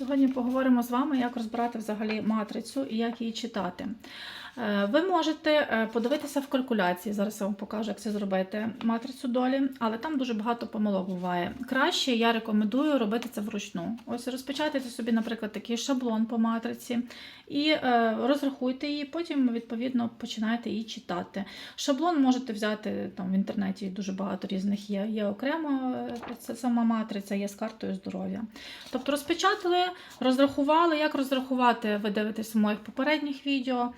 Сьогодні поговоримо з вами, як розбирати взагалі матрицю і як її читати. Е, Ви можете е, подивитися в калькуляції. Зараз я вам покажу, як це зробити матрицю долі, але там дуже багато помилок буває. Краще я рекомендую робити це вручну. Ось розпечатайте собі, наприклад, такий шаблон по матриці і е, розрахуйте її, потім відповідно починаєте її читати. Шаблон можете взяти там в інтернеті дуже багато різних є. Є окремо це сама матриця, є з картою здоров'я. Тобто розпечатали, розрахували. Як розрахувати, ви дивитесь в моїх попередніх відео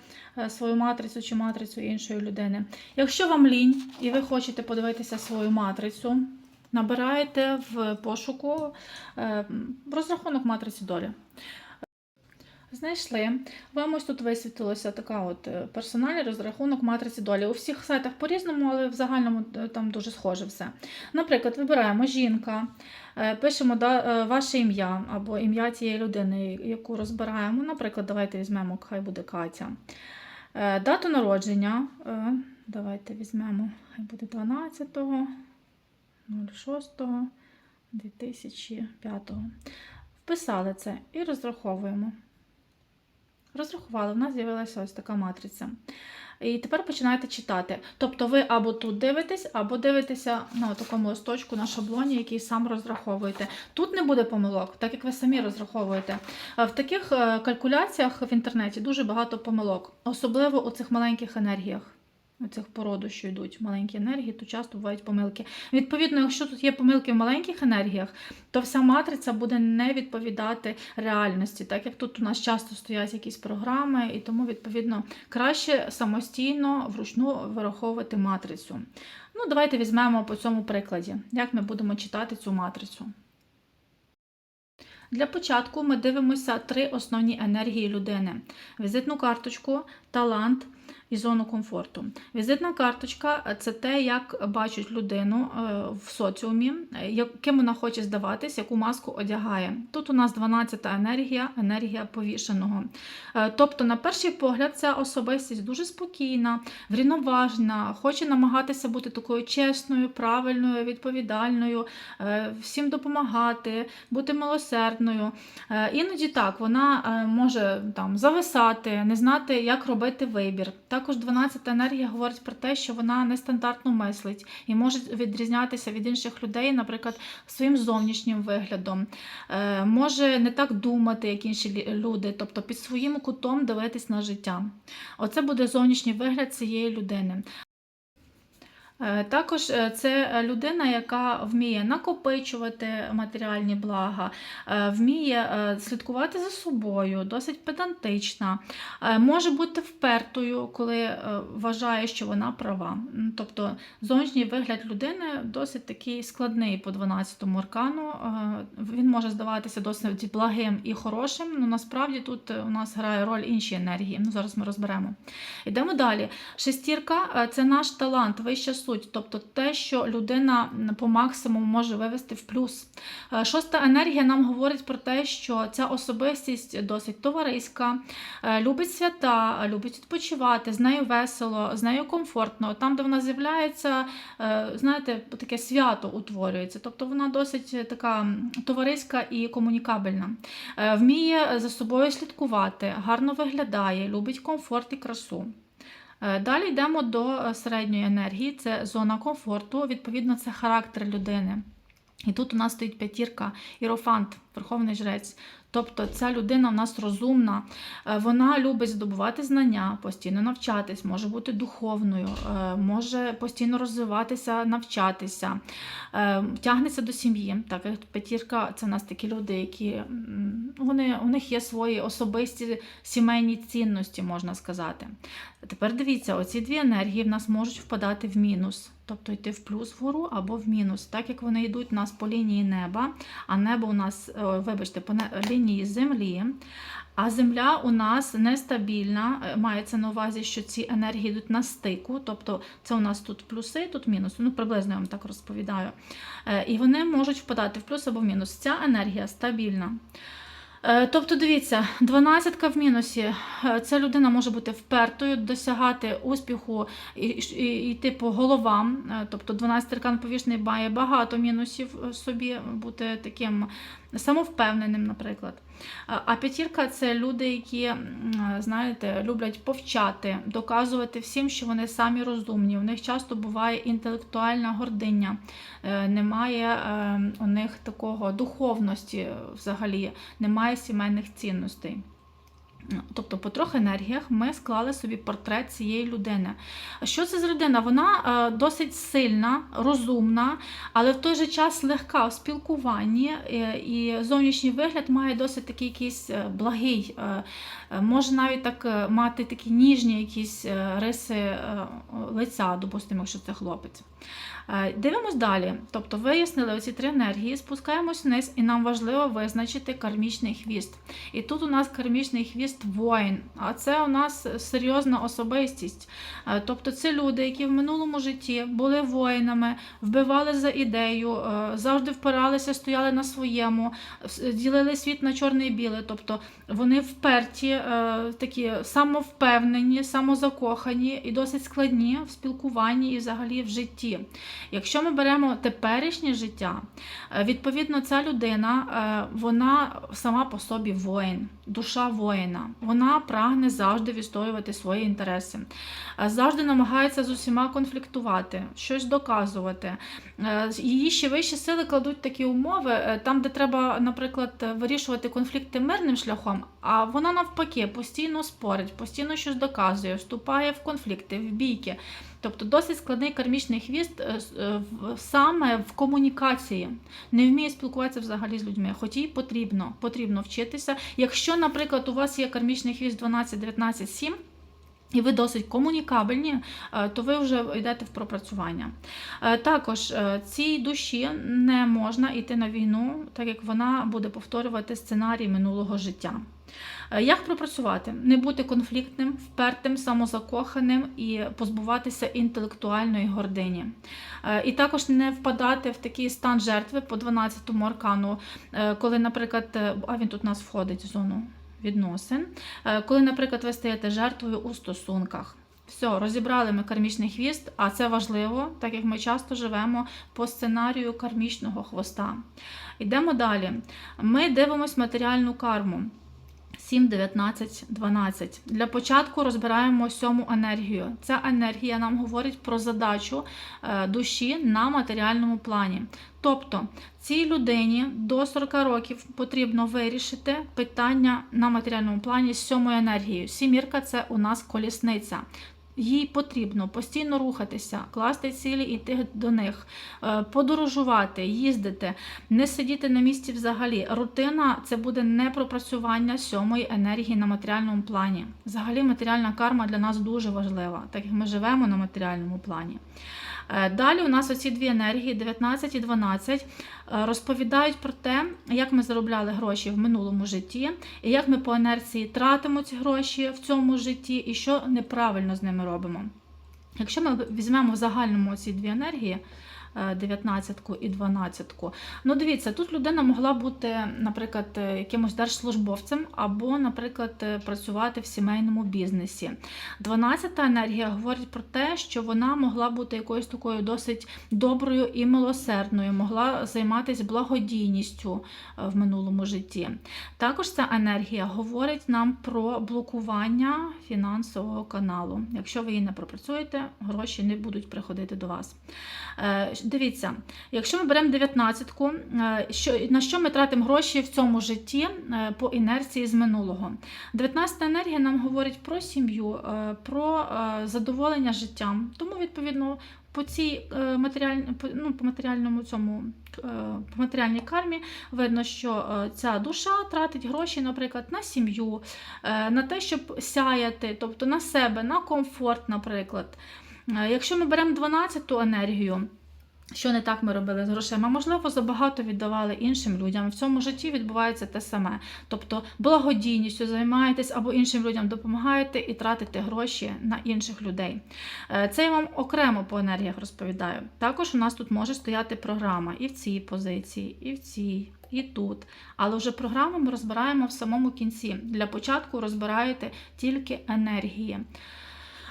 свою матрицю чи матрицю іншої людини. Якщо вам лінь і ви хочете подивитися свою матрицю, набираєте в пошуку е, розрахунок матриці долі. Знайшли. Вам ось тут висвітилося така от е, персональний розрахунок матриці долі. У всіх сайтах по-різному, але в загальному е, там дуже схоже все. Наприклад, вибираємо жінка, е, пишемо е, ваше ім'я або ім'я тієї людини, яку розбираємо. Наприклад, давайте візьмемо, хай буде Катя. Е, Дату народження. е, Давайте візьмемо, хай буде 12 06 2005. Вписали це і розраховуємо. Розрахували, в нас з'явилася ось така матриця. І тепер починаєте читати. Тобто ви або тут дивитесь, або дивитеся на такому листочку на шаблоні, який сам розраховуєте. Тут не буде помилок, так як ви самі розраховуєте. В таких е, калькуляціях в інтернеті дуже багато помилок, особливо у цих маленьких енергіях. Цих породу, що йдуть маленькі енергії, то часто бувають помилки. Відповідно, якщо тут є помилки в маленьких енергіях, то вся матриця буде не відповідати реальності, так як тут у нас часто стоять якісь програми, і тому, відповідно, краще самостійно вручну вираховувати матрицю. Ну, давайте візьмемо по цьому прикладі, як ми будемо читати цю матрицю. Для початку ми дивимося три основні енергії людини: візитну карточку, талант і зону комфорту. Візитна карточка це те, як бачить людину е, в соціумі, яким вона хоче здаватись, яку маску одягає. Тут у нас 12-та енергія, енергія повішеного. Е, Тобто, на перший погляд, ця особистість дуже спокійна, врівноважена, хоче намагатися бути такою чесною, правильною, відповідальною, е, всім допомагати, бути милосердною. Іноді так, вона може там зависати, не знати, як робити вибір. Також 12 енергія говорить про те, що вона нестандартно мислить і може відрізнятися від інших людей, наприклад, своїм зовнішнім виглядом, Е, може не так думати, як інші люди, тобто під своїм кутом дивитись на життя. Оце буде зовнішній вигляд цієї людини. Е, Також е, це людина, яка вміє накопичувати матеріальні блага, е, вміє слідкувати за собою, досить педантична, може бути впертою, коли вважає, що вона права. Тобто зовнішній вигляд людини досить такий складний по 12-му аркану. Е, Він може здаватися досить благим і хорошим, але насправді тут у нас грає роль інші енергії. Ну, зараз ми розберемо. Йдемо далі. Шестірка це наш талант, вища суть, тобто те, що людина по максимуму може вивести в плюс. Е, Шоста енергія нам говорить про те, що ця особистість досить товариська, е, любить свята, любить відпочивати, з нею весело, з нею комфортно. Там, де вона з'являється, е, знаєте, таке свято утворюється. Тобто вона досить така товариська і комунікабельна. Е, Вміє за собою слідкувати, гарно виглядає, любить комфорт і красу. Е, Далі йдемо до е, середньої енергії, це зона комфорту, відповідно, це характер людини. І тут у нас стоїть п'ятірка, ірофант, верховний жрець. Тобто ця людина в нас розумна, е, вона любить здобувати знання, постійно навчатись, може бути духовною, е, може постійно розвиватися, навчатися, е, тягнеться до сім'ї. Так як п'ятірка це в нас такі люди, які вони, у них є свої особисті сімейні цінності, можна сказати. Тепер дивіться, оці дві енергії в нас можуть впадати в мінус, тобто йти в плюс вгору або в мінус, так як вони йдуть у нас по лінії неба, а небо у нас, е, вибачте, по лінії землі. А земля у нас нестабільна, е, мається на увазі, що ці енергії йдуть на стику, тобто це у нас тут плюси, тут мінуси. Ну, приблизно я вам так розповідаю. Е, І вони можуть впадати в плюс або в мінус. Ця енергія стабільна. Е, Тобто, дивіться, 12 в мінусі. Е, Ця людина може бути впертою, досягати успіху і, йти по головам. Е, Тобто 12 аркан повішний має багато мінусів собі, бути таким самовпевненим, наприклад. А- п'ятірка це люди, які, знаєте, люблять повчати, доказувати всім, що вони самі розумні. У них часто буває інтелектуальна гординя, Е, немає е, у них такого духовності взагалі, немає сімейних цінностей. Тобто, по трьох енергіях ми склали собі портрет цієї людини. Що це за людина? Вона е, досить сильна, розумна, але в той же час легка в спілкуванні, е, і зовнішній вигляд має досить такий якийсь е, благий. Е, Може навіть так е, мати такі ніжні якісь е, риси лиця, допустимо, якщо це хлопець. Дивимось далі. Тобто вияснили оці три енергії, спускаємось вниз, і нам важливо визначити кармічний хвіст. І тут у нас кармічний хвіст воїн, а це у нас серйозна особистість. Тобто це люди, які в минулому житті були воїнами, вбивали за ідею, завжди впиралися, стояли на своєму, ділили світ на чорне і біле. Тобто вони вперті, такі самовпевнені, самозакохані і досить складні в спілкуванні і взагалі в житті. Якщо ми беремо теперішнє життя, е, відповідно, ця людина е, вона сама по собі воїн, душа воїна. Вона прагне завжди відстоювати свої інтереси, е, завжди намагається з усіма конфліктувати, щось доказувати. Е, Її ще вищі сили кладуть такі умови, е, там, де треба, наприклад, е, вирішувати конфлікти мирним шляхом, а вона навпаки постійно спорить, постійно щось доказує, вступає в конфлікти, в бійки. Тобто досить складний кармічний хвіст е, е, саме в комунікації. Не вміє спілкуватися взагалі з людьми, хоч їй потрібно, потрібно вчитися. Якщо, наприклад, у вас є кармічний хвіст 12, 19, 7, і ви досить комунікабельні, е, то ви вже йдете в пропрацювання. Також цій душі не можна йти на війну, так як вона буде повторювати сценарій минулого життя. Е, Як пропрацювати? Не бути конфліктним, впертим, самозакоханим і позбуватися інтелектуальної гордині. Е, І також не впадати в такий стан жертви по 12-му аркану, е, коли, наприклад, а він тут у нас входить в зону відносин, коли, наприклад, ви стаєте жертвою у стосунках. Все, розібрали ми кармічний хвіст, а це важливо, так як ми часто живемо по сценарію кармічного хвоста. Йдемо далі. Ми дивимось матеріальну карму. 7, 19, 12. Для початку розбираємо сьому енергію. Ця енергія нам говорить про задачу е, душі на матеріальному плані. Тобто цій людині до 40 років потрібно вирішити питання на матеріальному плані з сьомою енергією. Сімірка це у нас колісниця. Їй потрібно постійно рухатися, класти цілі і йти до них, е, подорожувати, їздити, не сидіти на місці взагалі. Рутина це буде не пропрацювання сьомої енергії на матеріальному плані. Взагалі, матеріальна карма для нас дуже важлива, так як ми живемо на матеріальному плані. Е, Далі у нас оці дві енергії, 19 і 12, е, розповідають про те, як ми заробляли гроші в минулому житті, і як ми по інерції тратимо ці гроші в цьому житті, і що неправильно з ними робимо. Якщо ми візьмемо в загальному ці дві енергії, 19 і 12. Ну, дивіться, тут людина могла бути, наприклад, е, якимось держслужбовцем або, наприклад, е, працювати в сімейному бізнесі. 12 енергія говорить про те, що вона могла бути якоюсь такою досить доброю і милосердною, могла займатися благодійністю е, в минулому житті. Також ця енергія говорить нам про блокування фінансового каналу. Якщо ви її не пропрацюєте, гроші не будуть приходити до вас. Дивіться, якщо ми беремо 19-ку, е, на що ми тратимо гроші в цьому житті е, по інерції з минулого? 19-та енергія нам говорить про сім'ю, е, про задоволення життям. Тому, відповідно, по цій матеріаль... ну, по матеріальному цьому по матеріальній кармі видно, що ця душа тратить гроші, наприклад, на сім'ю, на те, щоб сяяти, тобто на себе, на комфорт, наприклад. Якщо ми беремо 12-ту енергію, що не так ми робили з грошима? Можливо, забагато віддавали іншим людям. В цьому житті відбувається те саме. Тобто благодійністю займаєтесь або іншим людям допомагаєте і тратите гроші на інших людей. Е, Це я вам окремо по енергіях розповідаю. Також у нас тут може стояти програма і в цій позиції, і в цій. І тут, але вже програму ми розбираємо в самому кінці. Для початку розбираєте тільки енергії.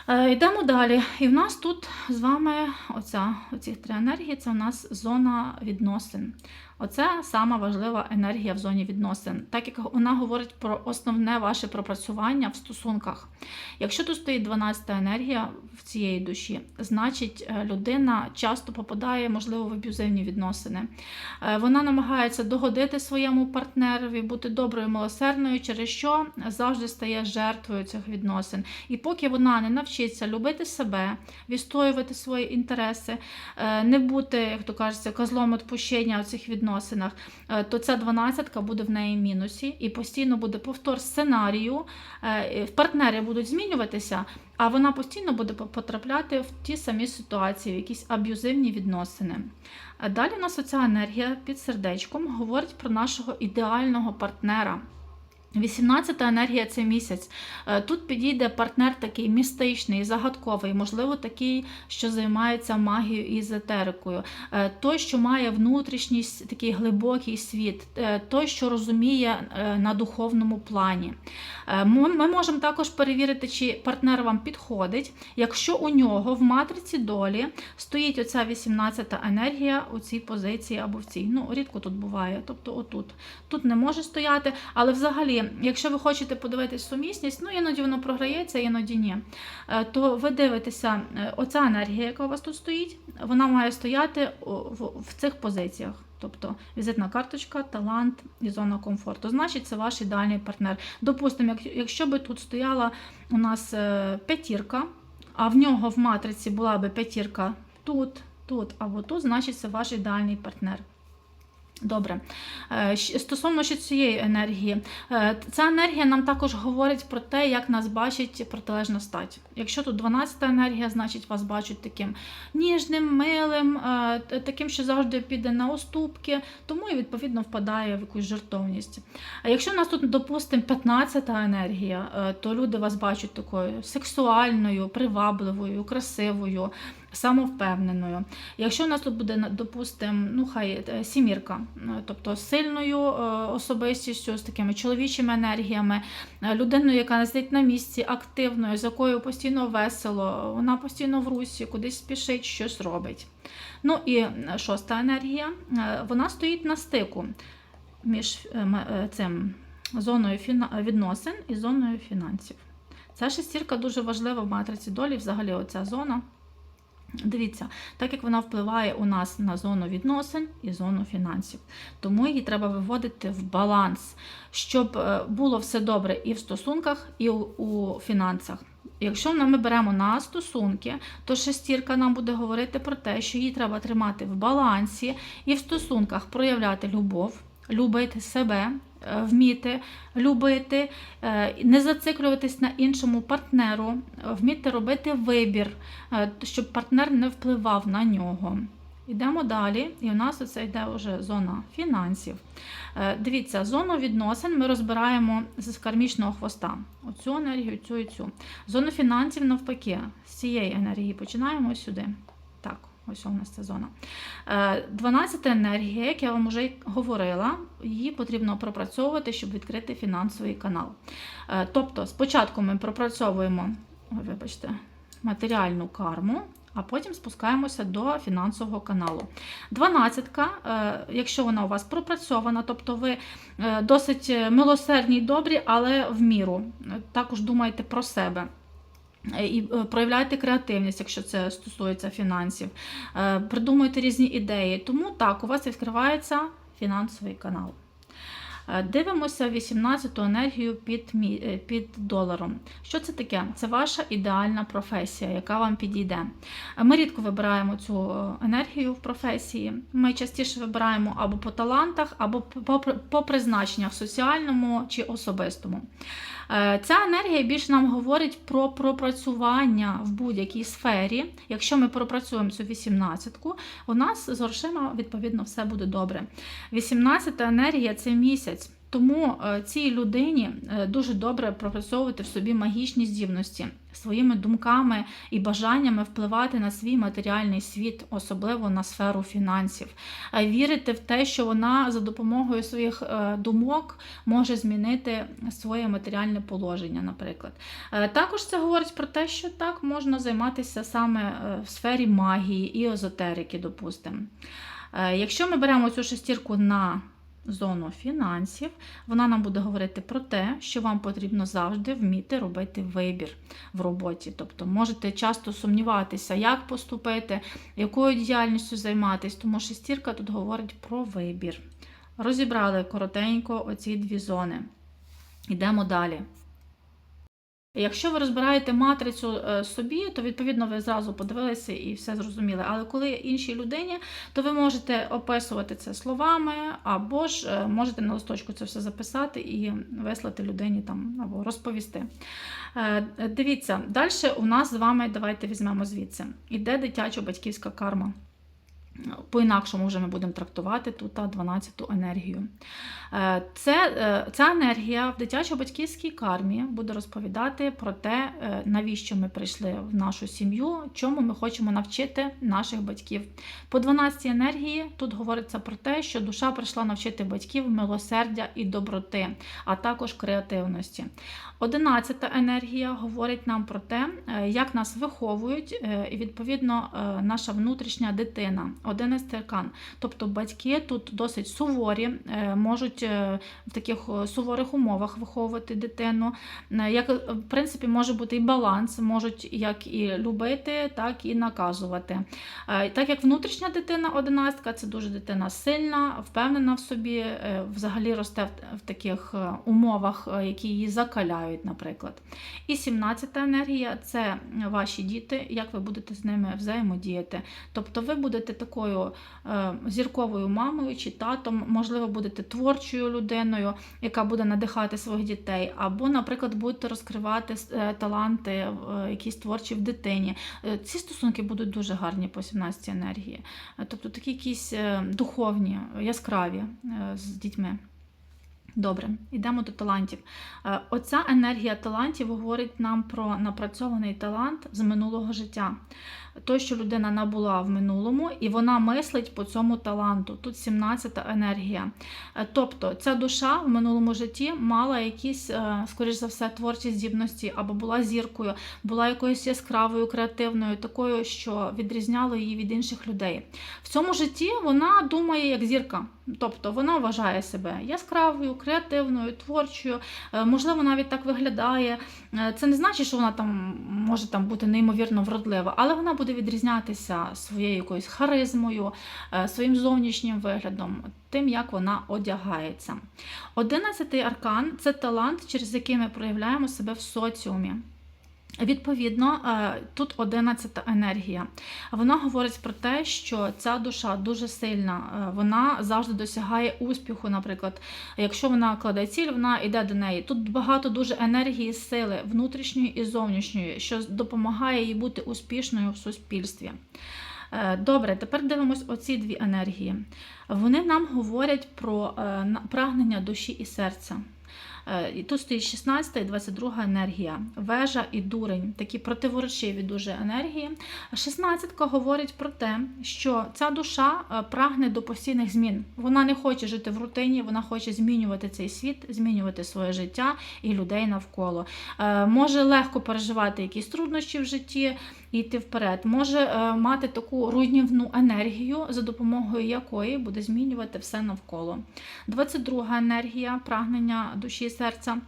Е, Йдемо далі. І в нас тут з вами оця, оці три енергії це у нас зона відносин. Оце сама важлива енергія в зоні відносин, так як вона говорить про основне ваше пропрацювання в стосунках. Якщо тут стоїть 12-та енергія в цієї душі, значить е, людина часто попадає, можливо, в аб'юзивні відносини. Е, Вона намагається догодити своєму партнерові, бути доброю, милосердною, через що завжди стає жертвою цих відносин. І поки вона не навчиться любити себе, відстоювати свої інтереси, е, не бути, як то кажеться, козлом відпущення цих відносинах, е, то ця дванадцятка буде в неї мінусі і постійно буде повтор сценарію. Е, Партнери будуть змінюватися, а вона постійно буде потрапляти в ті самі ситуації, в якісь аб'юзивні відносини. Далі у нас оця енергія під сердечком говорить про нашого ідеального партнера. 18-та енергія це місяць. Е, Тут підійде партнер такий містичний, загадковий, можливо, такий, що займається магією і езотерикою. Е, Той, що має внутрішній такий глибокий світ, е, той, що розуміє на духовному плані. Ми можемо також перевірити, чи партнер вам підходить, якщо у нього в матриці долі стоїть оця 18-та енергія у цій позиції або в цій. Ну, рідко тут буває, тобто отут. Тут не може стояти, але взагалі, якщо ви хочете подивитись сумісність, ну іноді воно програється, іноді ні. е, То ви дивитеся, е, оця енергія, яка у вас тут стоїть, вона має стояти в, цих позиціях. Тобто візитна карточка, талант і зона комфорту. Значить, це ваш ідеальний партнер. Допустимо, як, якщо би тут стояла у нас е, п'ятірка, а в нього в матриці була би п'ятірка тут, тут або тут, значить це ваш ідеальний партнер. Добре. Е, Стосовно ще цієї енергії, е, ця енергія нам також говорить про те, як нас бачить протилежна стать. Якщо тут 12 енергія, значить вас бачать таким ніжним, милим, е, таким, що завжди піде на уступки, тому і відповідно впадає в якусь жертовність. А якщо в нас тут, допустимо, 15 енергія, то люди вас бачать такою сексуальною, привабливою, красивою, самовпевненою. Якщо у нас тут буде, допустимо, ну хай е, сімірка, е, тобто сильною е, особистістю, з такими чоловічими енергіями, людиною, яка не сидить на місці, активною, з якою постійно весело, вона постійно в русі, кудись спішить, щось робить. Ну і шоста енергія, вона стоїть на стику між цим зоною відносин і зоною фінансів. Ця шестірка дуже важлива в матриці долі, взагалі оця зона. Дивіться, так як вона впливає у нас на зону відносин і зону фінансів. Тому її треба виводити в баланс, щоб е, було все добре і в стосунках, і у, фінансах. Якщо ми беремо на стосунки, то шестірка нам буде говорити про те, що її треба тримати в балансі і в стосунках проявляти любов, любити себе, вміти любити, е, не зациклюватись на іншому партнеру, е, вміти робити вибір, е, щоб партнер не впливав на нього. Йдемо далі, і у нас оце йде вже зона фінансів. Е, Дивіться, зону відносин ми розбираємо з кармічного хвоста. Оцю енергію, цю і цю. Зону фінансів навпаки, з цієї енергії починаємо сюди. Ось у нас ця зона. Е, 12 енергія, як я вам вже говорила, її потрібно пропрацьовувати, щоб відкрити фінансовий канал. Е, Тобто, спочатку ми пропрацьовуємо, ой, вибачте, матеріальну карму. А потім спускаємося до фінансового каналу. Дванадцятка, е, якщо вона у вас пропрацьована, тобто ви е, досить милосердні й добрі, але в міру. Е, Також думайте про себе. Е, І е, проявляйте креативність, якщо це стосується фінансів. Е, Придумуйте різні ідеї. Тому так, у вас відкривається фінансовий канал. Дивимося 18-ту енергію під, під доларом. Що це таке? Це ваша ідеальна професія, яка вам підійде. Ми рідко вибираємо цю енергію в професії. Ми частіше вибираємо або по талантах, або по, по, по призначеннях соціальному чи особистому. Е, Ця енергія більше нам говорить про пропрацювання в будь-якій сфері. Якщо ми пропрацюємо цю 18-ку, у нас з грошима відповідно все буде добре. 18-та енергія це місяць. Тому е, цій людині е, дуже добре пропрацьовувати в собі магічні здібності, своїми думками і бажаннями впливати на свій матеріальний світ, особливо на сферу фінансів, Е, вірити в те, що вона за допомогою своїх думок може змінити своє матеріальне положення, наприклад. Також це говорить про те, що так можна займатися саме в сфері магії і езотерики, допустимо. Якщо ми беремо цю шестірку на зону фінансів, вона нам буде говорити про те, що вам потрібно завжди вміти робити вибір в роботі. Тобто можете часто сумніватися, як поступити, якою діяльністю займатися, тому шестірка тут говорить про вибір. Розібрали коротенько оці дві зони. Йдемо далі. Якщо ви розбираєте матрицю е, собі, то відповідно ви зразу подивилися і все зрозуміли. Але коли іншій людині, то ви можете описувати це словами, або ж е, можете на листочку це все записати і вислати людині там або розповісти. Е, Дивіться, далі у нас з вами, давайте візьмемо звідси. Іде дитячо-батьківська карма. По-інакшому вже ми будемо трактувати тут 12-ту енергію. Е, Це, е, ця енергія в дитячо-батьківській кармі буде розповідати про те, е, навіщо ми прийшли в нашу сім'ю, чому ми хочемо навчити наших батьків. По 12-й енергії тут говориться про те, що душа прийшла навчити батьків милосердя і доброти, а також креативності. Одинадцята енергія говорить нам про те, як нас виховують, і відповідно наша внутрішня дитина. Одинадцятий аркан. Тобто батьки тут досить суворі, е, можуть е, в таких е, суворих умовах виховувати дитину. Як в принципі може бути і баланс, можуть як і любити, так і наказувати. Так як внутрішня дитина одинадцятка, це дуже дитина сильна, впевнена в собі, взагалі росте в- таких умовах, які її закаляють, наприклад. І 17-та енергія це ваші діти, як ви будете з ними взаємодіяти. Тобто ви будете такою е, зірковою мамою чи татом, можливо, будете творчою людиною, яка буде надихати своїх дітей, або, наприклад, будете розкривати е, таланти е, якісь творчі в дитині. Ці стосунки будуть дуже гарні по 17 енергії. Тобто такі якісь духовні, яскраві з дітьми. Добре, йдемо до талантів. Оця енергія талантів говорить нам про напрацьований талант з минулого життя. Той, що людина набула в минулому, і вона мислить по цьому таланту. Тут 17-та енергія. Е, Тобто ця душа в минулому житті мала якісь, е, скоріш за все, творчі здібності, або була зіркою, була якоюсь яскравою, креативною, такою, що відрізняло її від інших людей. В цьому житті вона думає як зірка. Тобто вона вважає себе яскравою, креативною, творчою, е, можливо, навіть так виглядає. Це не значить, що вона там може там бути неймовірно вродлива, але вона буде відрізнятися своєю якоюсь харизмою, е, своїм зовнішнім виглядом, тим, як вона одягається. Одинадцятий аркан це талант, через який ми проявляємо себе в соціумі. Відповідно, е, тут 11 енергія. Вона говорить про те, що ця душа дуже сильна, е, вона завжди досягає успіху. Наприклад, якщо вона кладе ціль, вона йде до неї. Тут багато дуже енергії, сили внутрішньої і зовнішньої, що допомагає їй бути успішною в суспільстві. Е, Добре, тепер дивимось оці дві енергії. Вони нам говорять про прагнення душі і серця. Е, І тут стоїть 16 і 22 енергія, вежа і дурень, такі противоречиві дуже енергії. 16 говорить про те, що ця душа е, прагне до постійних змін. Вона не хоче жити в рутині, вона хоче змінювати цей світ, змінювати своє життя і людей навколо. Е, Може легко переживати якісь труднощі в житті і йти вперед. Може мати таку руйнівну енергію, за допомогою якої буде змінювати все навколо. 22 енергія прагнення душі серця. е,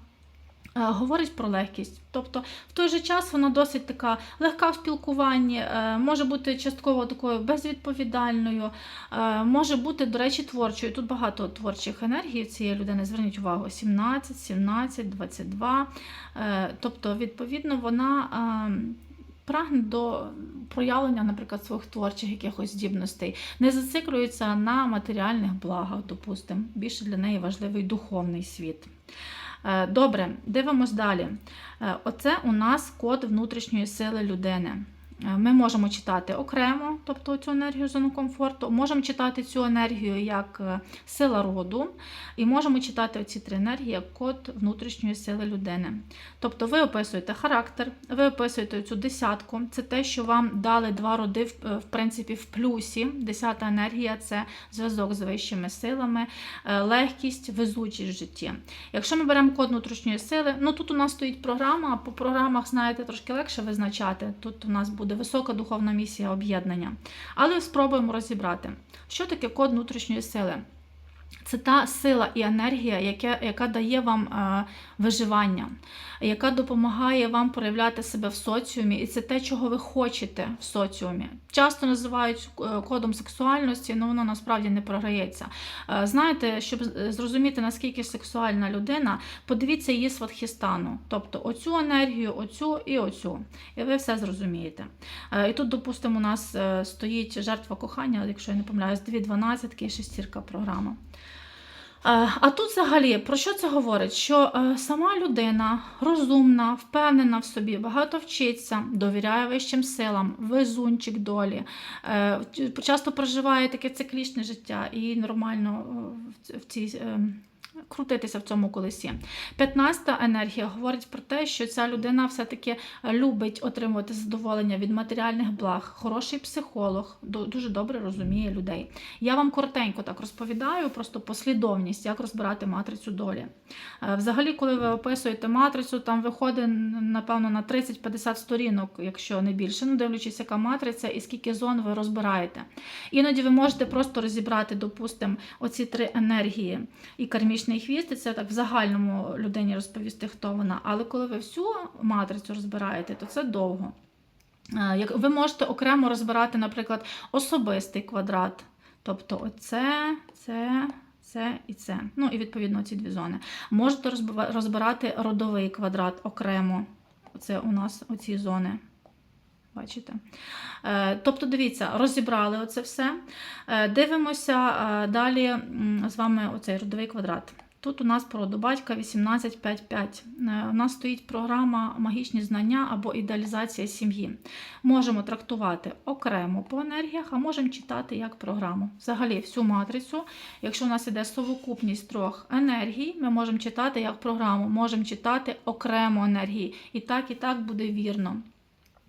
Говорить про легкість, тобто в той же час вона досить така легка в спілкуванні, е, може бути частково такою безвідповідальною, е, може бути, до речі, творчою. Тут багато творчих енергій цієї людини. Зверніть увагу: 17, 17, 22. Е, Тобто, відповідно, вона. Прагне до проявлення, наприклад, своїх творчих якихось здібностей, не зациклюється на матеріальних благах, допустимо. Більше для неї важливий духовний світ. Е, Добре, дивимось далі. Е, Оце у нас код внутрішньої сили людини. Е, Ми можемо читати окремо, тобто цю енергію зону комфорту, можемо читати цю енергію як е, сила роду, і можемо читати оці три енергії як код внутрішньої сили людини. Тобто ви описуєте характер, ви описуєте цю десятку, це те, що вам дали два роди, в, е, принципі, в плюсі. Десята енергія це зв'язок з вищими силами, легкість, везучість в житті. Якщо ми беремо код внутрішньої сили, ну тут у нас стоїть програма, по програмах, знаєте, трошки легше визначати. Тут у нас буде буде висока духовна місія об'єднання. Але спробуємо розібрати, що таке код внутрішньої сили. Це та сила і енергія, яка, яка дає вам е, виживання, яка допомагає вам проявляти себе в соціумі, і це те, чого ви хочете в соціумі. Часто називають е, кодом сексуальності, але воно насправді не програється. Е, знаєте, щоб зрозуміти, наскільки сексуальна людина, подивіться її сватхістану. Тобто оцю енергію, оцю і оцю. І ви все зрозумієте. Е, І тут, допустимо, у нас е, стоїть жертва кохання, якщо я не помиляюсь, дві дванадцятки і шестірка програма. Е, А тут взагалі про що це говорить? Що е, сама людина розумна, впевнена в собі, багато вчиться, довіряє вищим силам, везунчик долі, е, часто проживає таке циклічне життя і нормально в цій. Е, Крутитися в цьому колесі. 15-та енергія говорить про те, що ця людина все-таки любить отримувати задоволення від матеріальних благ, хороший психолог, дуже добре розуміє людей. Я вам коротенько так розповідаю, просто послідовність, як розбирати матрицю долі. Е, Взагалі, коли ви описуєте матрицю, там виходить, напевно, на 30-50 сторінок, якщо не більше, ну дивлячись, яка матриця і скільки зон ви розбираєте. Іноді ви можете просто розібрати, допустимо, оці три енергії і кармічний хвіст, і це так в загальному людині розповісти, хто вона. Але коли ви всю матрицю розбираєте, то це довго. Е, Як ви можете окремо розбирати, наприклад, особистий квадрат. Тобто, оце, це, це і це. Ну і відповідно ці дві зони. Можете розбирати родовий квадрат окремо. Це у нас оці зони. Бачите? Е, Тобто, дивіться, розібрали оце все. Е, Дивимося е, далі з вами оцей родовий квадрат. Тут у нас про до батька 1855. Е, У нас стоїть програма Магічні знання або ідеалізація сім'ї. Можемо трактувати окремо по енергіях, а можемо читати як програму. Взагалі, всю матрицю, якщо у нас іде совокупність трьох енергій, ми можемо читати як програму, можемо читати окремо енергії. І так, і так буде вірно.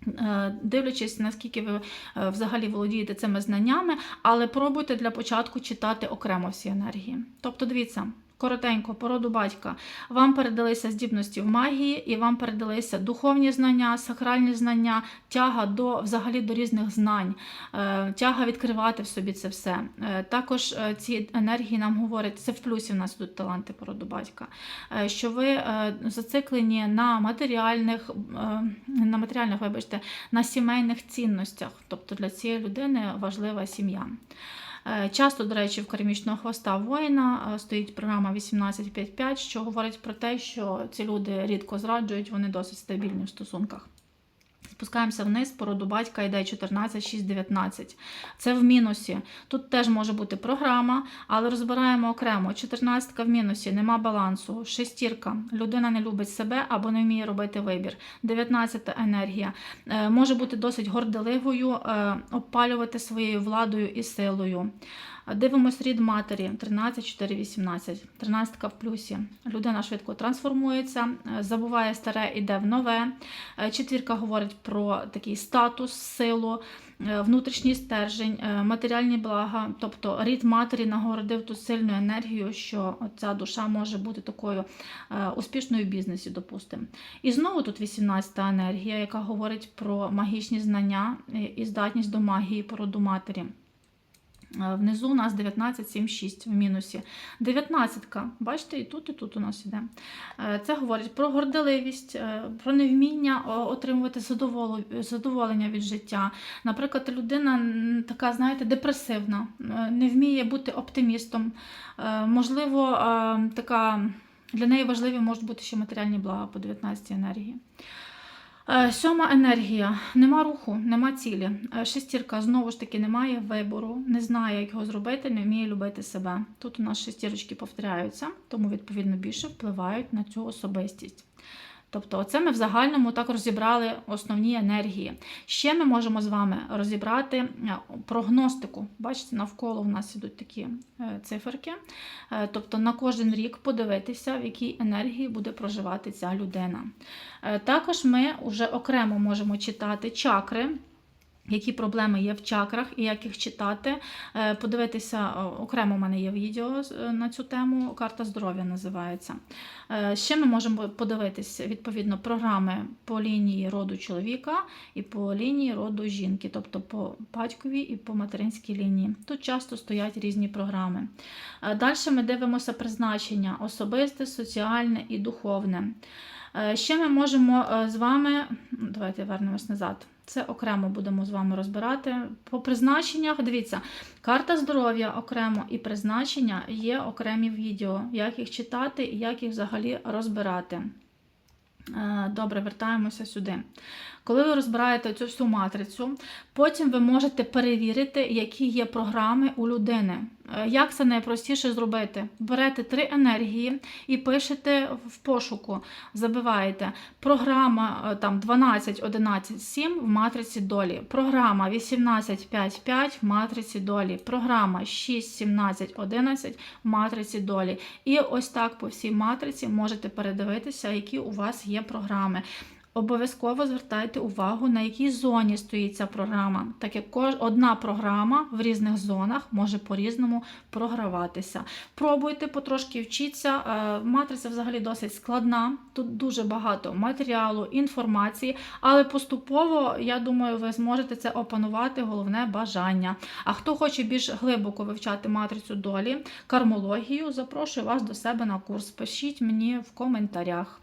Е, Дивлячись, наскільки ви е, взагалі володієте цими знаннями, але пробуйте для початку читати окремо всі енергії. Тобто, дивіться. Коротенько, породу батька. Вам передалися здібності в магії, і вам передалися духовні знання, сакральні знання, тяга до взагалі до різних знань, е, тяга відкривати в собі це все. Е, Також е, ці енергії нам говорять, це в плюсі в нас тут таланти породу батька, що ви зациклені на матеріальних, на матеріальних, вибачте, на сімейних цінностях. Тобто для цієї людини важлива сім'я. Е, Часто, до речі, в кермічного хвоста воїна е, стоїть програма 1855, що говорить про те, що ці люди рідко зраджують, вони досить стабільні в стосунках. Спускаємося вниз, породу батька йде 14, 6, 19. Це в мінусі. Тут теж може бути програма, але розбираємо окремо. 14 в мінусі, нема балансу. Шестірка. Людина не любить себе або не вміє робити вибір. 19 енергія. Е, Може бути досить горделивою, е, обпалювати своєю владою і силою. Дивимось рід матері 13, 4, 18. 13 в плюсі. Людина швидко трансформується, е, забуває старе, іде в нове. Е, Четвірка говорить про такий статус, силу, е, внутрішній стержень, матеріальні блага. Тобто рід матері нагородив ту сильну енергію, що ця душа може бути такою успішною в бізнесі, допустимо. І знову тут 18-та енергія, яка говорить про магічні знання і здатність до магії породу матері. Е, Внизу у нас 19, 7, 6 в мінусі. 19, бачите, і тут, і тут у нас іде. Е, Це говорить про горделивість, е, про невміння отримувати задоволення від життя. Наприклад, людина така, знаєте, депресивна, не вміє бути оптимістом. Можливо, така для неї важливі можуть бути ще матеріальні блага по 19 енергії. Е, Сьома енергія. Нема руху, нема цілі. Е, Шестірка знову ж таки немає вибору, не знає, як його зробити, не вміє любити себе. Тут у нас шестірочки повторяються, тому відповідно більше впливають на цю особистість. Тобто, оце ми в загальному так розібрали основні енергії. Ще ми можемо з вами розібрати е, прогностику. Бачите, навколо в нас ідуть такі е, циферки. Е, Тобто на кожен рік подивитися, в якій енергії буде проживати ця людина. Також ми вже окремо можемо читати чакри. Які проблеми є в чакрах і як їх читати. Е, Подивитися окремо у мене є відео е, на цю тему. Карта здоров'я називається. Е, Ще ми можемо подивитися відповідно програми по лінії роду чоловіка і по лінії роду жінки, тобто по батьковій і по материнській лінії. Тут часто стоять різні програми. Далі ми дивимося призначення особисте, соціальне і духовне. Ще ми можемо з вами. Давайте вернемось назад. Це окремо будемо з вами розбирати. По призначеннях, дивіться, карта здоров'я окремо і призначення є окремі відео, як їх читати і як їх взагалі розбирати. Е, Добре, вертаємося сюди. Коли ви розбираєте цю всю матрицю, потім ви можете перевірити, які є програми у людини. Е, Як це найпростіше зробити? Берете три енергії і пишете в пошуку, забиваєте програма е, там 12, 11, 7 в матриці долі, програма 18, 5, 5 в матриці долі, програма 6, 17, 11 в матриці долі. І ось так по всій матриці можете передивитися, які у вас є програми. Обов'язково звертайте увагу, на якій зоні стоїть ця програма, так як одна програма в різних зонах може по-різному програватися. Пробуйте потрошки вчіться. Е, Матриця взагалі досить складна. Тут дуже багато матеріалу, інформації, але поступово, я думаю, ви зможете це опанувати. Головне бажання. А хто хоче більш глибоко вивчати матрицю долі, кармологію, запрошую вас до себе на курс. Пишіть мені в коментарях.